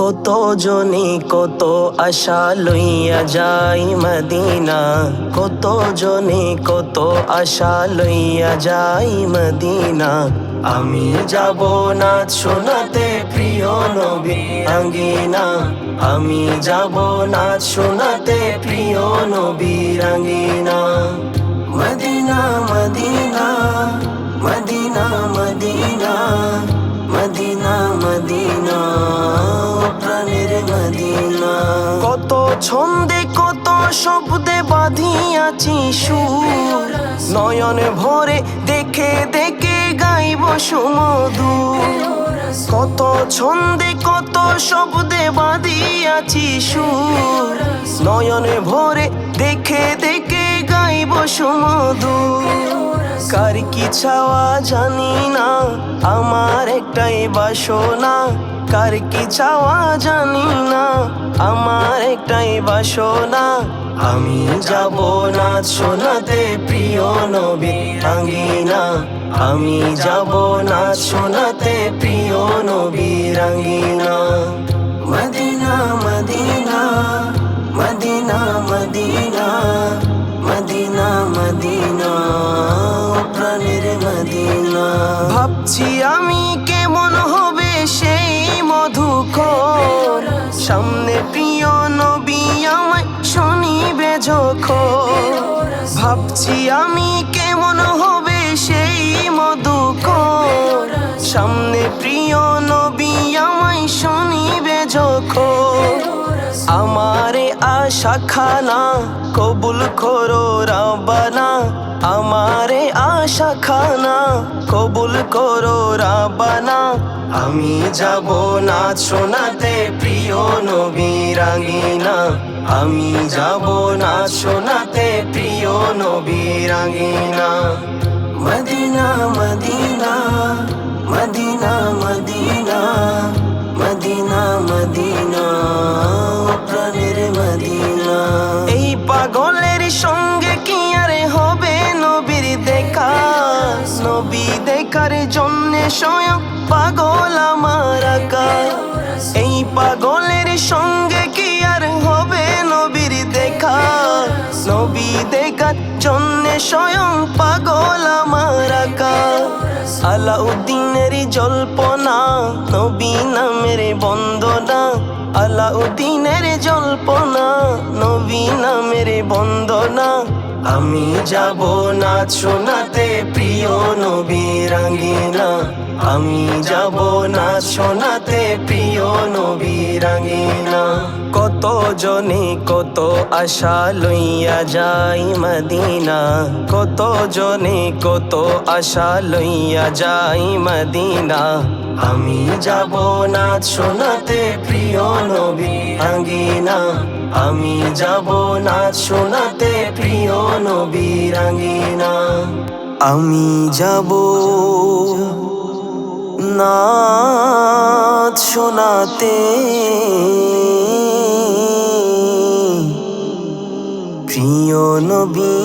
কত জনে কত আশা লইয়া যাই মদিনা? কত জনে কত আশা লইয়া যাই মদিনা? আমি যাব না শোনাতে প্রিয় নবী আঙ্গিনা। আমি যাব না শোনাতে প্রিয় নবী মদিনা মদিনা ছন্দে কত শব্দে বাঁধিয়াছি সুর। নয়ন ভরে দেখে দেখে গাইব সুমধু। কত ছন্দে কত শব্দে বাঁধিয়াছি সুর। নয়ন ভরে দেখে দেখে গাইব সুমধু। কার কি ছাওয়া জানি না, আমার একটাই বাসনা। কার কি চাওয়া জানি না। আমার একটাই বাসনা আমি যাব না শোনাতে প্রিয় নবী রাঙ্গিনা। আমি যাব না শোনাতে প্রিয় নবী রাঙ্গিনা। মদিনা মদিনা মদিনা মদিনা। ভাবছি আমি কেমন হবে সেই মধুকর সামনে প্রিয় নবী আমায় শুনিবে যখন। আমারে আশা খানা কবুল করো রাবানা আমারে আশা খানা কবুল করো রাবানা আমি যাব নাচ শোনাতে প্রিয় নবী রাঙিনা আমি যাব নাচ শোনাতে প্রিয় নবী রাঙিনা মদিনা নবী দেখার জন্য স্বয়ং পাগল আমার এই পাগলের সঙ্গে কি আর হবে নবীর দেখা? নবী দেখার জন্য স্বয়ং পাগল আমার আলাউদ্দিনের জল্পনা নবী নামের বন্দনা। আলাউদ্দিনের জল্পনা নবী নামের বন্দনা। আমি যাব না শোনাতে প্রিয় নবী রাঙ্গিনা আমি যাব না শোনাতে প্রিয় নবী রাঙ্গিনা কত জনে কত আশা লইয়া যাই মদিনা। কত জনে কত আশা লইয়া যাই মদিনা। আমি যাব না শোনাতে প্রিয় নবী আঙ্গিনা আমি যাব না শোনাতে প্রিয় নবী, রাঙ্গিনা। আমি যাব নাচ শোনাতে প্রিয় নবী।